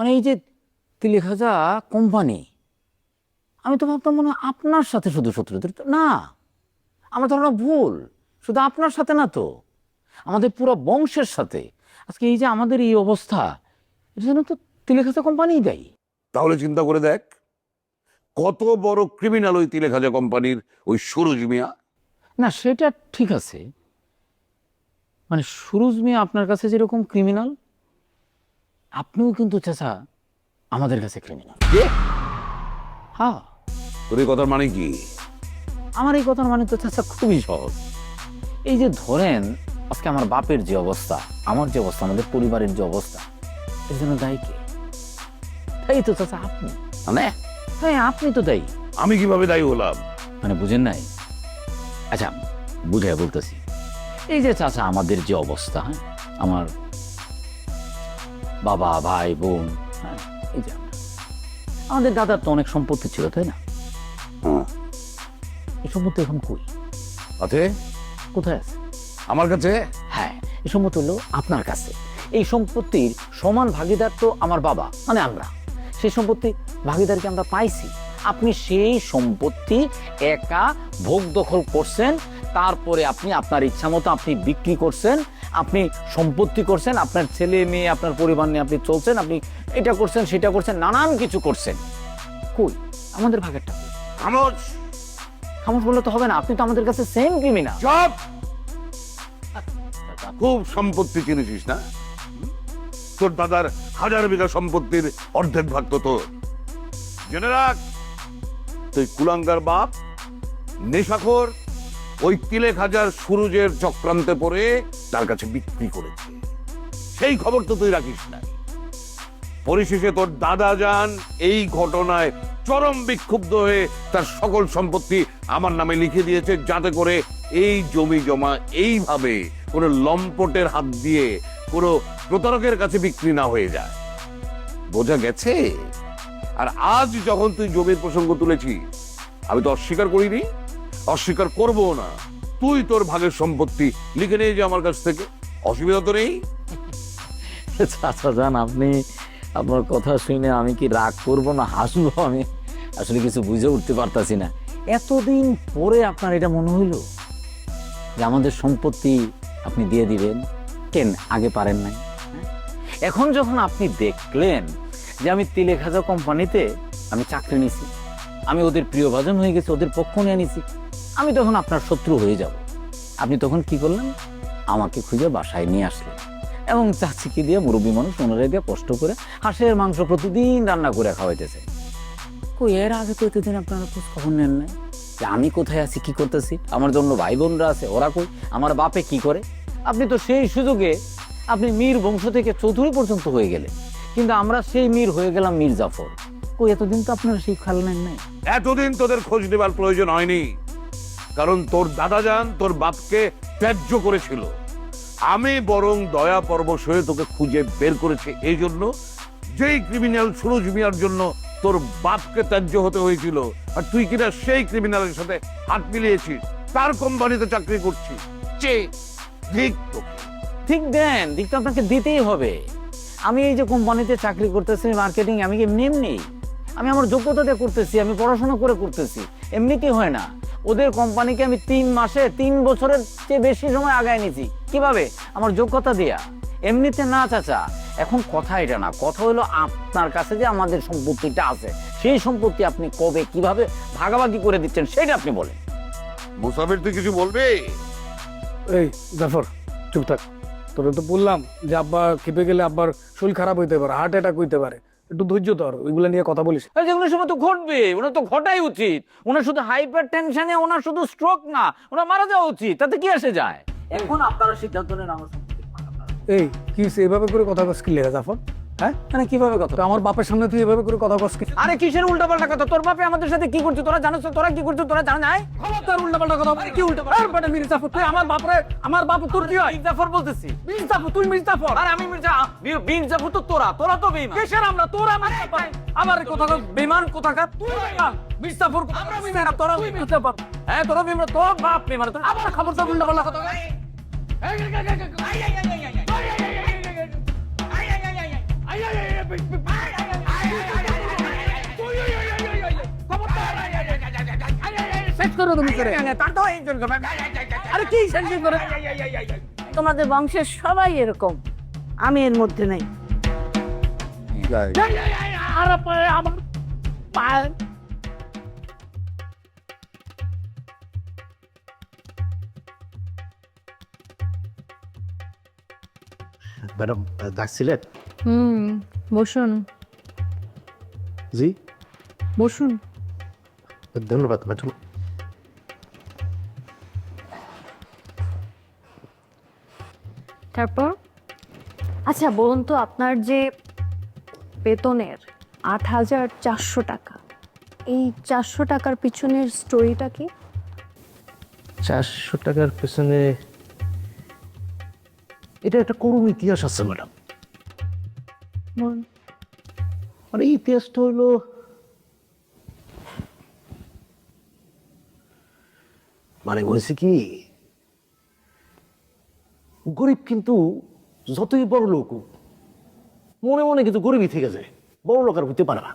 মানে এই যে তিলেখাজা কোম্পানি আমি তো ভাবতাম মনে হয় আপনার সাথে শুধু শত্রুদের না আমার ধারণা ভুল শুধু আপনার সাথে না তো আমাদের পুরো বংশের সাথে। আজকে এই যে আমাদের এই অবস্থা এটা জন্য তো তিলেখাজা কোম্পানিই দেয়। তাহলে চিন্তা করে দেখ কত বড় ক্রিমিনাল ওই তিলেখাজা কোম্পানির ওই সুরজ মিয়া? না সেটা ঠিক আছে। মানে সুরজ মিয়া আপনার কাছে যেরকম ক্রিমিনাল আপনিও কিন্তু চাচা আমাদের কাছে ক্রিমিনাল হ্যাঁ তোর এই কথার মানে কি? আমার এই কথার মানে তো চাচা খুবই সহজ। এই যে ধরেন আজকে আমার বাপের যে অবস্থা আমার যে অবস্থা আমাদের পরিবারের যে অবস্থা এর জন্য দায়ী কে? তাই তো চাচা আপনি। মানে? হ্যাঁ আপনি তো দায়ী। আমি কীভাবে দায়ী হলাম? মানে বুঝেন নাই? আচ্ছা বুঝে বলতেছি। এই যে চাচা আমাদের যে অবস্থা হ্যাঁ আমার বাবা ভাই বোন। হ্যাঁ। এই যে আমরা। আমাদের দাদার তো অনেক সম্পত্তি ছিল তাই না? হ্যাঁ। এই সম্পত্তি এখন কই? আছে? কোথায় আছে? আমার কাছে? হ্যাঁ এই সম্পত্তি হলো আপনার কাছে। এই সম্পত্তির সমান ভাগিদার তো আমার বাবা মানে আমরা। সেই সম্পত্তি ভাগিদারকে আমরা পাইছি। আপনি সেই সম্পত্তি একা ভোগ দখল করছেন তারপরে আপনি আপনার ইচ্ছা মতো আপনি বিক্রি করছেন আপনি সম্পত্তি করছেন আপনার ছেলে মেয়ে আপনার পরিবার নিয়ে আপনি চলছেন আপনি এটা করছেন সেটা করছেন নানান কিছু করছেন। কই? আমাদের ভাগেরটা? খামোশ! খামোশ বললে তো হবে না আপনি তো আমাদের কাছে সেম ক্রিমিনাল চপ! খুব সম্পত্তি কিনেছিস না? তোর দাদার হাজার বিঘা সম্পত্তির অর্ধেক ভাগ তো তোর। জেনে রাখ তুই কুলাঙ্গার বাপ নেশাখোর ওই তিলেক হাজার সুরুজের চক্রান্তে পড়ে তার কাছে বিক্রি করেছে। সেই খবর তো তুই রাখিস না। পরিশেষে তোর দাদা যান, এই ঘটনায় চরম বিক্ষুব্ধ হয়ে তার সকল সম্পত্তি আমার নামে লিখে দিয়েছে যাতে করে এই জমি জমা এইভাবে কোনো লম্পটের হাত দিয়ে কোনো প্রতারকের কাছে বিক্রি না হয়ে যায়। বোঝা গেছে? আর আজ যখন তুই জমির প্রসঙ্গ তুলেছিস, আমি তো অস্বীকার করিনি। অস্বীকার করব না। তুই তোর ভাগের সম্পত্তি লিখে নিয়ে যে আমার কাছ থেকে। অসুবিধা তো নেই। চাচা, যান, আপনি আপনার কথা শুনে আমি কি রাগ করব না হাসবো আমি? আসলে কিছু বুঝে উঠতে পারতাছি না। এতদিন পরে আপনার এটা মনে হইল যে আমাদের সম্পত্তি আপনি দিয়ে দিবেন? কেন? আগে পারেন নাই। হ্যাঁ? এখন যখন আপনি দেখলেন যে আমি তিলেখাজা কোম্পানিতে আমি চাকরি নিছি, আমি ওদের প্রিয়ভাজন হয়ে গেছি, ওদের পক্ষ নিয়ে নিছি আমি তখন আপনার শত্রু হয়ে যাব। আপনি তখন কি করলেন? আমাকে খুঁজে বাসায় নিয়ে আসলেন এবং চাচিকে দিয়ে মুরব্বী মানুষ ওনারা দিয়ে কষ্ট করে হাঁসের মাংস প্রতিদিন রান্না করে খাওয়াইতেছে। কই, এর আগে তো এতদিন আপনারা খোঁজ খবর নেন নাই? যে আমি কোথায় আছি, কি করতেছি? আমার জন্য ভাই বোনরা আছে, ওরা কই? আমার বাপে কি করে? আপনি তো সেই সুযোগে আপনি মীর বংশ থেকে চৌধুরী পর্যন্ত হয়ে গেলেন। কিন্তু আমরা সেই মীর হয়ে গেলাম মীর জাফর। কই, এতদিন তো আপনারা সেই খাল নেন নাই। এতদিন তোদের খোঁজ নেবার প্রয়োজন হয়নি। কারণ তোর দাদা যান, তোর বাপকে ত্যায্য করেছিল। আমি বরং দয়া পরবশ হয়ে তোকে খুঁজে বের করেছি। এই জন্য যেই ক্রিমিনাল সুরজ মিয়ার জন্য তোর বাপকে ত্যায্য হতে হয়েছিল, আর তুই কিনা সেই ক্রিমিনালের সাথে হাত মিলিয়েছিস, তার কোম্পানিতে চাকরি করছিস। ঠিক তোকে। ঠিক দেন দিকটা আপনাকে দিতেই হবে। আমি এই যে কোম্পানিতে চাকরি করতেছি মার্কেটিং আমি এমনি এমনি? আমি আমার যোগ্যতা দিয়ে করতেছি, আমি পড়াশোনা করে করতেছি, এমনিতেই হয় না। ওদের কোম্পানিকে আমি তিন মাসে তিন বছরের চেয়ে বেশি সময় আগায় নিছি কীভাবে? আমার যোগ্যতা দেয়া। এমনিতে না চাচা এখন কথা এটা না। কথা হলো আপনার কাছে যে আমাদের সম্পত্তিটা আছে সেই সম্পত্তি আপনি কবে কীভাবে ভাগাভাগি করে দিচ্ছেন সেটা আপনি বলেন। মুসাফির তুই কিছু বলবি? এই জাফর চুপ থাক। তোরে তো বললাম যে আব্বা খেপে গেলে আব্বার শরীর খারাপ হইতে পারে হার্ট অ্যাটাক হইতে পারে। একটু ধৈর্য ধর ওইগুলো নিয়ে কথা বলিস। আর যেগুলো সময় তো ঘটবে ওনার তো ঘটাই উচিত। ওনার শুধু হাইপার টেনশনে ওনার শুধু স্ট্রোক না ওনার মারা যাওয়া উচিত তাতে কি আসে যায়? এখন আপনারা সিদ্ধান্ত নেন আমার এই কি? এভাবে করে কথা বলছিস কি লেখা জাফর? হ্যাঁ মানে কীভাবে কথা আমার বাপের সামনে তুই এভাবে করে কথা কস কি আরে কিসের উল্টা পাল্টা কথা তোর বাপে আমাদের সাথে কি করছে তোরা জানো তোরা কি করছ তোরা জানা নাই খবরদার উল্টা পাল্টা কথা বল। কি উল্টা পাল্টা বেটা মির জাফর তুই আমার বাপরে আমার বাপ তোর কি হয় জাফর বলতেছি মির জাফর তুই মির জাফর আরে আমি বীর- বীর জাফর তো তোরা তোরা তো কিসের আমরা তোর আমার আমার কথা কস বেমান কথা কার তুই মির জাফর আমরা তোরা মির জাফর হ্যাঁ তোরা তোর বাপ বেইমান তো আমার খবরদার উল্টা পাল্টা কথা কস। শেষ করে তুমি করে আরে কি শেষ করে তোমাদের বংশের সবাই এরকম আমি এর মধ্যে নাই আর আমার পায়ে ম্যাডাম ডাকছিলেন হুম বসুন। জি। বসুন। ধন্যবাদ ম্যাডাম। তারপর? আচ্ছা বলুন তো আপনার যে বেতনের আট হাজার চারশো টাকা এই চারশো টাকার পিছনের স্টোরিটা কি? চারশো টাকার পেছনে এটা একটা করুণ ইতিহাস আছে ম্যাডাম। বলুন মানে এই ইতিহাসটা হইল মানে বলছি কি, গরিব কিন্তু যতই বড় লোক মনে মনে কিন্তু গরিবই থেকে যায়, বড় লোক আর হইতে পারে না।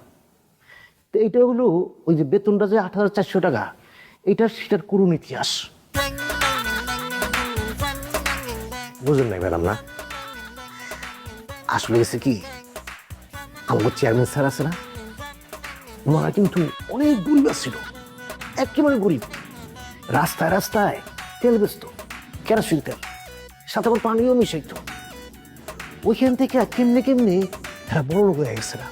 তো এইটা হলো ওই যে বেতনটা যে আট হাজার চারশো টাকা এটা সেটার করুণ ইতিহাস। বুঝলেন নাই ম্যাডাম না? আসলে গেছে কি আমার চেয়ারম্যান স্যার আছে না? ওনারা কিন্তু অনেক গরিব ছিল, একেবারে গরিব। রাস্তায় রাস্তায় তেল বেচত কেরোসিন তেল, সাথে আবার পানিও মিশাইত। ওইখান থেকে কেমনে কেমনে এরা বড় লোক হয়ে গেছে না।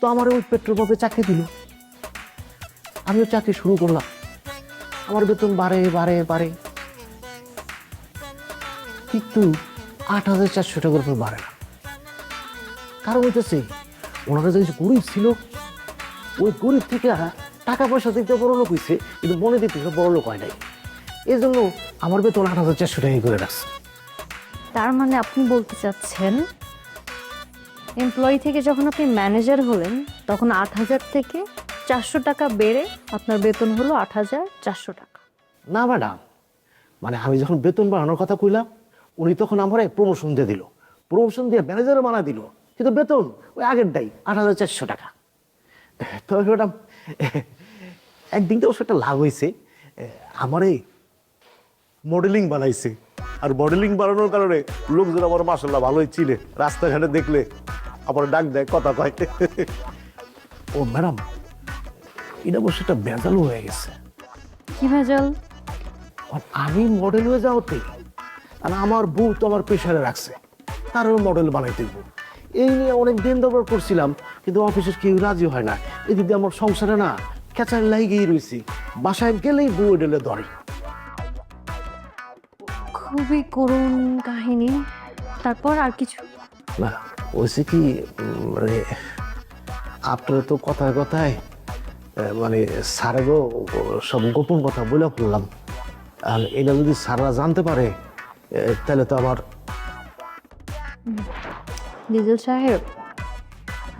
তো আমার ওই পেট্রোল পাম্পে চাকরি দিল। আমিও চাকরি শুরু করলাম। আমার বেতন বাড়ে বাড়ে বাড়ে। কিন্তু আট হাজার চারশো টাকার উপর বাড়ে না। কারণ হইতেছে? ওনারা যে গরিব ছিল ওই গরিব থেকে টাকা পয়সা দিতে বড় লোক হয়েছে কিন্তু মনে দিতে বড় লোক হয় নাই। এই জন্য আমার বেতন আট হাজার চারশো টাকা করে রাখছে। তার মানে আপনি বলতে চাচ্ছেন এমপ্লয়ি থেকে যখন আপনি ম্যানেজার হলেন তখন আট হাজার থেকে চারশো টাকা বেড়ে আপনার বেতন হলো আট হাজার চারশো টাকা। না ম্যাডাম। মানে আমি যখন বেতন বাড়ানোর কথা কইলাম উনি তখন আমার প্রমোশন দিয়ে দিল। প্রমোশন দিয়ে ম্যানেজারও বানা দিল। কিন্তু বেতন ওই আগেরটাই আট হাজার চারশো টাকা। তবে ম্যাডাম একদিন তো অবশ্য একটা লাভ হয়েছে। আমারে মডেলিং বানাইছে। আর মডেলিং বানানোর কারণে লোকজন আমার মাসাল্লাহ ভালোই চিনে। রাস্তাঘাটে দেখলে আবার ডাক দেয় কথা কয়। ও ম্যাডাম এটা অবশ্য একটা বেজালও হয়ে গেছে। কি ভেজাল? আমি মডেল হয়ে যাওয়াতে আর আমার বউ তো আমার প্রেশারে রাখছে। তারও মডেল বানাইতে দেবো। এই নিয়ে অনেক দিন দরবার করছিলাম কিন্তু অফিসের কেউ রাজি হয় না। এদিক দিয়ে আমার সংসারে না খেচার লাগিয়েই রয়েছি বাসায় গেলেই বউ ডেলে ধরে। খুবই করুণ কাহিনী। তারপর আর কিছু? না ওইসে কি মানে আপনারা তো কথায় কথায় মানে স্যারেরও সব গোপন কথা বলে ফেললাম। আর এটা যদি স্যাররা জানতে পারে তাহলে তো আমার ডিজেল সাহেব,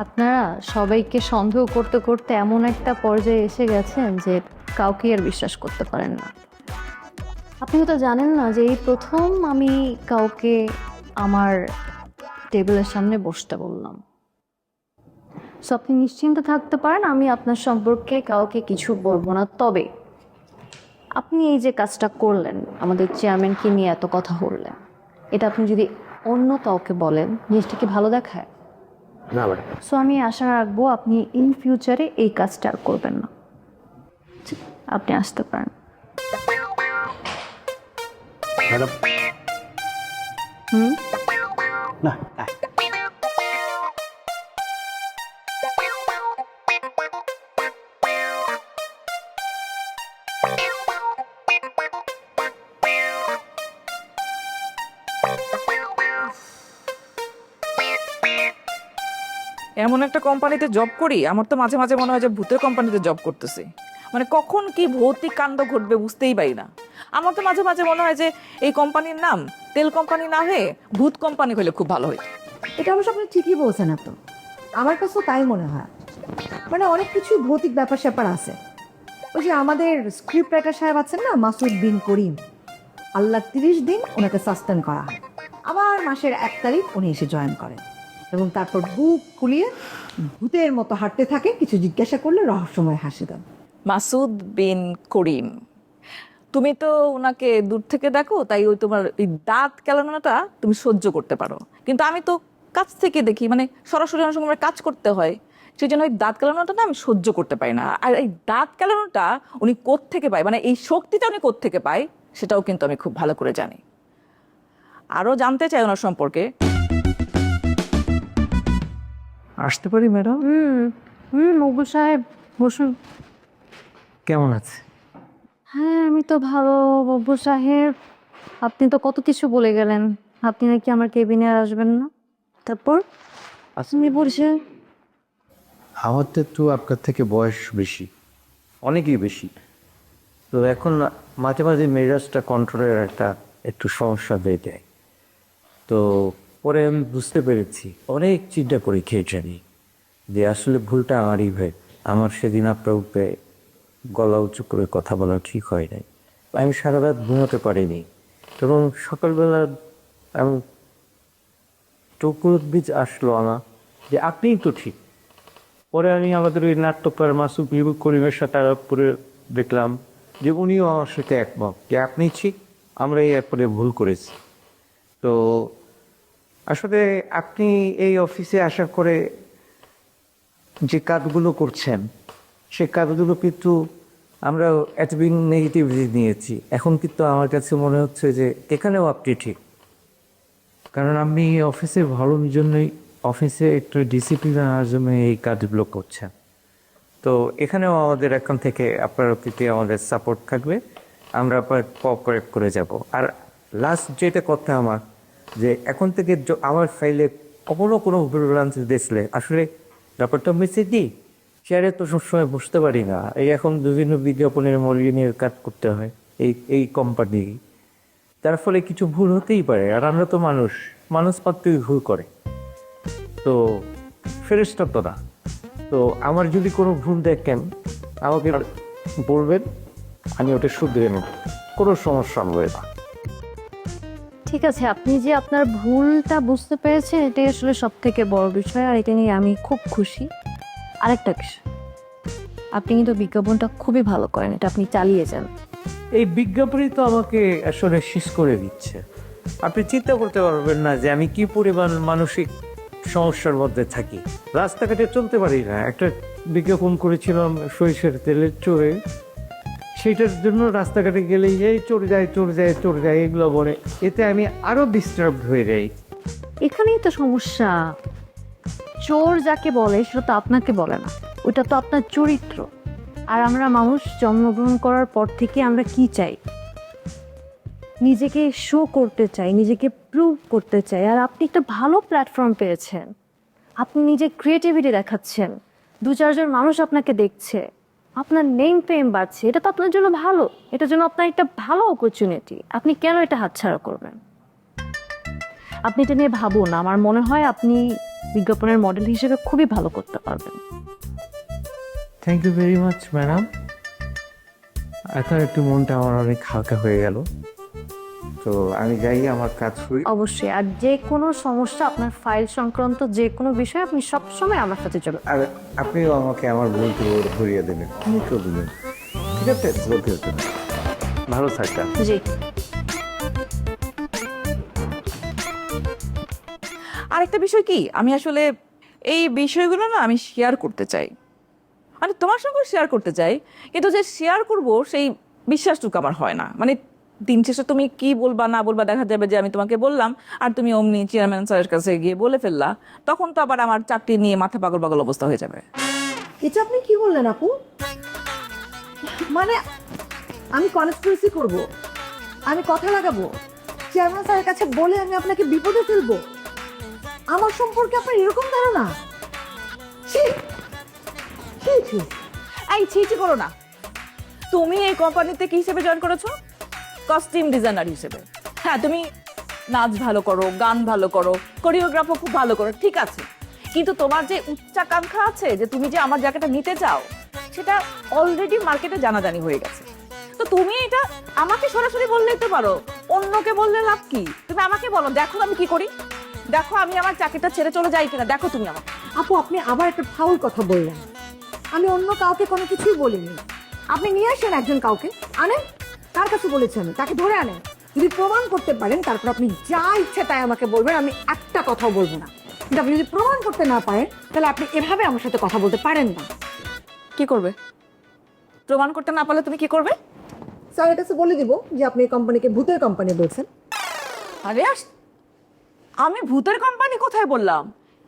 আপনারা সবাইকে সন্দেহ করতে করতে এমন একটা পর্যায়ে এসে গেছেন যে কাউকে আর বিশ্বাস করতে পারেন না। আপনি তো জানেন না যে এই প্রথম আমি কাউকে আমার টেবিলের সামনে বসতে বললাম। সো আপনি নিশ্চিন্ত থাকতে পারেন, আমি আপনার সম্পর্কে কাউকে কিছু বলব না। তবে আপনি এই যে কাজটা করলেন, আমাদের চেয়ারম্যানকে নিয়ে এত কথা বললেন, এটা আপনি যদি অন্য কাউকে বলেন জিনিসটা কি ভালো দেখায়? না ম্যাডাম সো আমি আশা রাখব আপনি ইন ফিউচারে এই কাজটা আর করবেন না। আপনি আসতে পারেন। ম্যাডাম হুম? না এমন একটা কোম্পানিতে জব করি, আমার তো মাঝে মাঝে মনে হয় যে ভূতের কোম্পানিতে জব করতেছি। মানে কখন কি ভৌতিক কাণ্ড ঘটবে বুঝতেই পারি না। আমার তো মাঝে মাঝে মনে হয় যে এই কোম্পানির নাম তেল কোম্পানি না হয়ে ভূত কোম্পানি হলে খুব ভালো হতো এটা অবশ্য আপনি ঠিকই বলছেন এত। আমার কাছেও তাই মনে হয়। মানে অনেক কিছু ভৌতিক ব্যাপার স্যাপার আছে। ওই যে আমাদের স্ক্রিপ্ট রাইটার সাহেব আছেন না, মাসুদ বিন করিম। আল্লাহ তিরিশ দিন ওনাকে সাসপেন্ড করা হয়। আবার মাসের এক তারিখ উনি এসে জয়েন করেন। এবং তারপর বুক কুলিয়ে ভূতের মতো হাঁটতে থাকে। কিছু জিজ্ঞাসা করলে রহস্যময় হাসি দেন। মাসুদ বিন করিম, তুমি তো ওনাকে দূর থেকে দেখো, তাই ওই তোমার ওই দাঁত কেলানোটা তুমি সহ্য করতে পারো। কিন্তু আমি তো কাছ থেকে দেখি মানে সরাসরি অনেক সময় কাজ করতে হয় সেই জন্য ওই দাঁত কেলানোটা না আমি সহ্য করতে পারি না। আর এই দাঁত কেলানোটা উনি থেকে পায়? মানে এই শক্তিটা উনি থেকে পায়, সেটাও কিন্তু আমি খুব ভালো করে জানি। আরও জানতে চাই ওনার সম্পর্কে। আসতে পারি ম্যাডাম? হুম হুম সাহেব বসুন। কেমন আছে? হ্যাঁ আমি তো ভালো মকবুল সাহেব। আপনি তো কত কিছু বলে গেলেন। আপনি নাকি আমার কেবিনে আর আসবেন না। তারপর? আপনি বলছেন আমার তো একটু আপনার থেকে বয়স বেশি অনেকই বেশি। তো এখন মাঝে মাঝে মেজাজটা কন্ট্রোলের একটা একটু সমস্যা হয়ে যায়। তো পরে আমি বুঝতে পেরেছি। অনেক চিন্তা করে খেয়ে জানি যে আসলে ভুলটা আমারই হয়। আমার সেদিন আপনার উপরে গলা উঁচু করে কথা বলা ঠিক হয় নাই। আমি সারা রাত ঘুমাতে পারিনি। এবং সকালবেলা আমি টুকুর বীজ আসলো আমার যে আপনিই তো ঠিক। পরে আমি আমাদের ওই নাট্যকার মাসুক বিবুক করিমের সাথে আলাপ করে দেখলাম যে উনিও আমার সাথে একমত যে আপনি ঠিক আমরা এই ব্যাপারে ভুল করেছি। তো আসলে আপনি এই অফিসে আসার করে যে কাজগুলো করছেন, সে কাজগুলো কিন্তু আমরা এতদিন নেগেটিভলি নিয়েছি। এখন কিন্তু আমার কাছে মনে হচ্ছে যে এখানেও আপনি ঠিক। কারণ আপনি অফিসে ভালোর জন্যই অফিসে একটু ডিসিপ্লিন আনার জন্য এই কাজগুলো করছেন। তো এখানেও আমাদের এখন থেকে আপনার প্রতি আমাদের সাপোর্ট থাকবে। আমরা আপনার কোঅপারেট করে যাব। আর লাস্ট যেটা কথা আমার যে এখন থেকে আমার ফাইলে কখনো কোনো ভুলভ্রান্তি দেখলে, আসলে ব্যাপারটা মেসেজ দিই চেয়ারে তো সবসময় বসতে পারি না। এই এখন বিভিন্ন বিজ্ঞাপনের মলিনের কাজ করতে হয়, এই এই কোম্পানি তার ফলে কিছু ভুল হতেই পারে, আর আমরা তো মানুষ মানুষ মাত্রই ভুল করে। তো ফেরেস্তা তো না। তো আমার যদি কোনো ভুল দেখেন, আমাকে বলবেন, আমি ওটা শুধরে নেব, কোনো সমস্যা হবে না। ঠিক আছে, আপনি যে আপনার ভুলটা বুঝতে পেরেছেন, এটাই আসলে সব থেকে বড় বিষয় আর এটা নিয়ে আমি খুব খুশি। আরেকটা বিষয়, আপনি কিন্তু বিজ্ঞাপনটা খুবই ভালো করেন, এটা আপনি চালিয়ে যান। এই বিজ্ঞাপনই তো আমাকে আসলে শেষ করে দিচ্ছে। আপনি চিন্তা করতে পারবেন না যে আমি কি পরিমাণ মানসিক সমস্যার মধ্যে থাকি। রাস্তাঘাটে চলতে পারি না। একটা বিজ্ঞাপন করেছিলাম সরিষার তেলের চোরে। সেটার জন্য রাস্তাঘাটে গেলেই এই চড়ে যায় চড়ে যায় চড়ে যায়, এগুলো বলে। এতে আমি আরও ডিস্টার্ব হয়ে যাই। এখানেই তো সমস্যা। চোর যাকে বলে, সেটা তো আপনাকে বলে না। ওটা তো আপনার চরিত্র। আর আমরা মানুষ, জন্মগ্রহণ করার পর থেকে আমরা কি চাই? নিজেকে শো করতে চাই, নিজেকে প্রুভ করতে চাই। আর আপনি একটা ভালো প্ল্যাটফর্ম পেয়েছেন। আপনি নিজে ক্রিয়েটিভিটি দেখাচ্ছেন। দু চারজন মানুষ আপনাকে দেখছে। আপনার নেম ফেম বাড়ছে, এটা তো আপনার জন্য ভালো। এটার জন্য আপনার একটা ভালো অপরচুনিটি আপনি কেন এটা হাতছাড়া করবেন? আপনি এটা নিয়ে ভাবুন। আমার মনে হয় আপনি বিজ্ঞাপনের মডেল হিসেবে খুবই ভালো করতে পারবেন। Thank you very much madam এখন একটু মনটা আমার অনেক হালকা হয়ে গেল। তো আমি যাই আমার কাজ করি অবশ্যই আর যে কোনো সমস্যা আপনার ফাইল সংক্রান্ত যে কোনো বিষয় আপনি সবসময় আমার সাথে চলে আর আপনিও আমাকে আমার ভুলটি ঘুরিয়ে দেবেন। কি করবেন? ঠিক আছে বলতে না। ভালো থাকবেন। জি। আরেকটা বিষয় কি? আমি আসলে এই বিষয়গুলো না আমি শেয়ার করতে চাই। মানে তোমার সঙ্গে শেয়ার করতে চাই কিন্তু যে শেয়ার করব সেই বিশ্বাসটুকু আমার হয় না। মানে দিন শেষে তুমি কি বলবা, না বলবা, দেখা যাবে যে আমি তোমাকে বললাম আর তুমি অমনি চেয়ারম্যান স্যারের কাছে গিয়ে বলে ফেললা। তখন তো আবার আমার চাকরি নিয়ে মাথা পাগল পাগল অবস্থা হয়ে যাবে। এটা আপনি কি বললেন আপু? মানে আমি কনস্পিরেসি করব, আমি কথা লাগাবো চেয়ারম্যান স্যারের কাছে বলে আমি আপনাকে বিপদে ফেলব। আমার সম্পর্কে আপনার এরকম ধারণা? ছি ছি ছি। এই ছিচি করো না। তুমি এই কোম্পানিতে কি হিসেবে জয়েন করেছ? কস্টিউম ডিজাইনার হিসেবে। হ্যাঁ তুমি নাচ ভালো করো, গান ভালো করো কোরিওগ্রাফও খুব ভালো করো, ঠিক আছে। কিন্তু তোমার যে উচ্চাকাঙ্ক্ষা আছে যে তুমি যে আমার জায়গাটা নিতে চাও, সেটা অলরেডি মার্কেটে জানাজানি হয়ে গেছে। তো তুমি এটা আমাকে সরাসরি বললেই তো পারো, অন্যকে বললে লাভ কি? তুমি আমাকে বলো, দেখো আমি কি করি। দেখো আমি আমার চাকরিটা ছেড়ে চলে যাই কিনা, দেখো তুমি আমাকে। আপু, আপনি আবার একটা ফাউল কথা বললেন। আমি অন্য কাউকে কোনো কিছুই বলিনি। আপনি নিয়ে আসেন একজন কাউকে, আনেন। কার কাছে বলেছি আমি তাকে ধরে আনেন। যদি প্রমাণ করতে পারেন তারপর আপনি যা ইচ্ছে তাই আমাকে বলবেন আমি একটা কথাও বলব না। কিন্তু আপনি যদি প্রমাণ করতে না পারেন তাহলে আপনি এভাবে আমার সাথে কথা বলতে পারেন না। কি করবে? প্রমাণ করতে না পারলে তুমি কি করবে? স্যারের কাছে বলে দিব যে আপনি এই কোম্পানিকে ভূতের কোম্পানি বলছেন। আরে আস আমি ভূতের কোম্পানি কোথায় বললাম?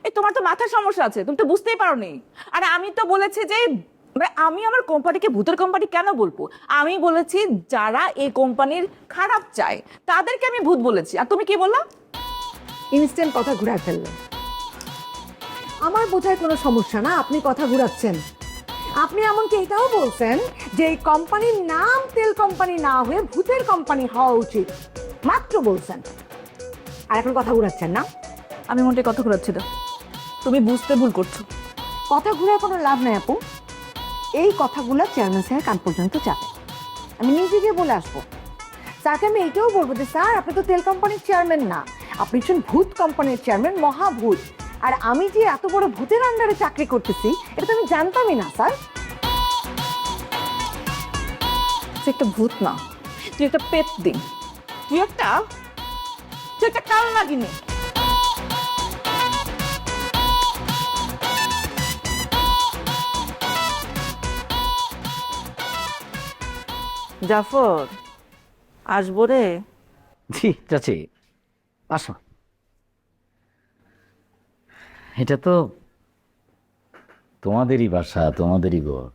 এই তোমার তো মাথার সমস্যা আছে তুমি তো বুঝতেই পারোনি। আরে আমি তো বলেছি যে মানে আমি আমার কোম্পানিকে ভূতের কোম্পানি কেন বলব? আমি বলেছি যারা এই কোম্পানির খারাপ চায় তাদেরকে আমি ভূত বলেছি। আর তুমি কি বললা? ইনস্ট্যান্ট কথা ঘুরায় ফেললেন আমার বোঝায় কোনো সমস্যা না আপনি কথা ঘুরাচ্ছেন। আপনি এমনকি এটাও বলছেন যে এই কোম্পানির নাম তেল কোম্পানি না হয়ে ভূতের কোম্পানি হওয়া উচিত। মাত্র বলছেন। আর এখন কথা ঘুরাচ্ছেন না? আমি মোটে কথা ঘুরাচ্ছি না। তুমি বুঝতে ভুল করছ। কথা ঘুরে কোনো লাভ নাই আপু। এই কথাগুলো চেয়ারম্যান স্যারের কান পর্যন্ত যাবে আমি নিজে গিয়ে বলে আসব। স্যারকে আমি এইটাও বলব যে, স্যার, আপনি তো তেল কোম্পানির চেয়ারম্যান না। আপনি হচ্ছেন ভূত কোম্পানির চেয়ারম্যান মহাভূত। আর আমি যে এত বড় ভূতের আন্ডারে চাকরি করতেছি, এটা তো আমি জানতামই না, স্যার। তুই একটা ভূত না। তুই একটা পেট দিন তুই একটা তুই একটা কাল লাগিনি জাফর আসব রে। জি চাচি আসো। এটা তো তোমাদেরই বাসা তোমাদেরই ঘর।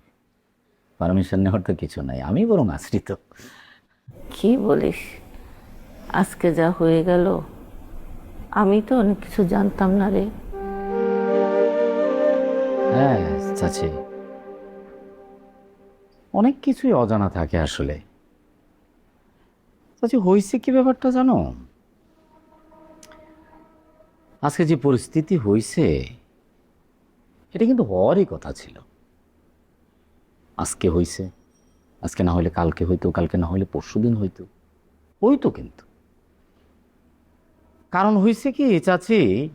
পারমিশন নেওয়ার তো কিছু নাই আমি বরং আশ্রিত। কি বলিস? আজকে যা হয়ে গেল আমি তো অনেক কিছু জানতাম না রে। হ্যাঁ চাচি। অনেক কিছুই অজানা থাকে আসলে। চাচি হয়েছে কি ব্যাপারটা জানো? আজকে যে পরিস্থিতি হয়েছে এটা কিন্তু হওয়ারই কথা ছিল। আজকে হয়েছে আজকে না হলে কালকে হইতো, কালকে না হলে পরশু দিন হইতো হইতো কিন্তু। কারণ হয়েছে কি চাচি,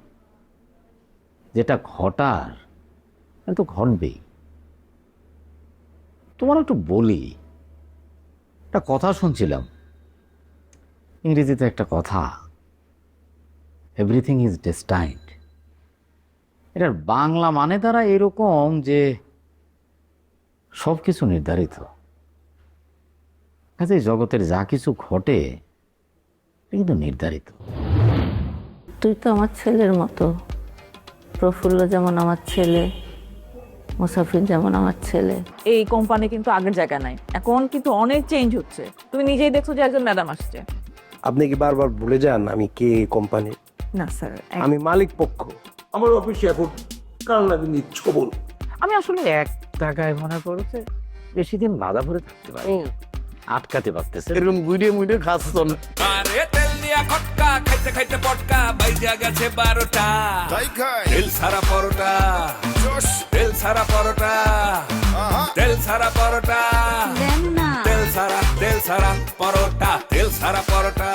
যেটা ঘটার তো ঘটবেই। তোমার একটু বলি। একটা কথা শুনছিলাম। ইংরেজিতে একটা কথা। এভরিথিং ইজ ডেস্টাইন্ড এটার বাংলা মানে দ্বারা এরকম যে সব কিছু নির্ধারিত। কাজে জগতের যা কিছু ঘটে কিন্তু নির্ধারিত। তুই তো আমার ছেলের মতো। প্রফুল্ল যেমন আমার ছেলে। মুসাফির যেমন আমার ছেলে। এই কোম্পানি কিন্তু আগের জায়গা নাই। এখন কিন্তু অনেক চেঞ্জ হচ্ছে। তুমি নিজেই দেখছ যে একজন ম্যাডাম আসছে। আপনি কি বারবার ভুলে যান আমি কে কোম্পানি না স্যার আমি মালিক পক্ষ। আমার অফিসে এখন কাল নাগিনী ছবল আমি আসলে এক টাকায় মনে করছে বেশি দিন বাধা ভরে থাকতে পারি আটকাতে পারতেছে এরকম গুড়িয়ে মুড়িয়ে খাস না। আরে দিয়া খটকা খাইতে খাইতে পটকা বাইজা গেছে বারোটা। তেল সারা পরোটা। জোশ তেল সারা পরোটা। তেল সারা পরোটা। তেল সারা তেল সারা পরোটা। তেল সারা পরোটা।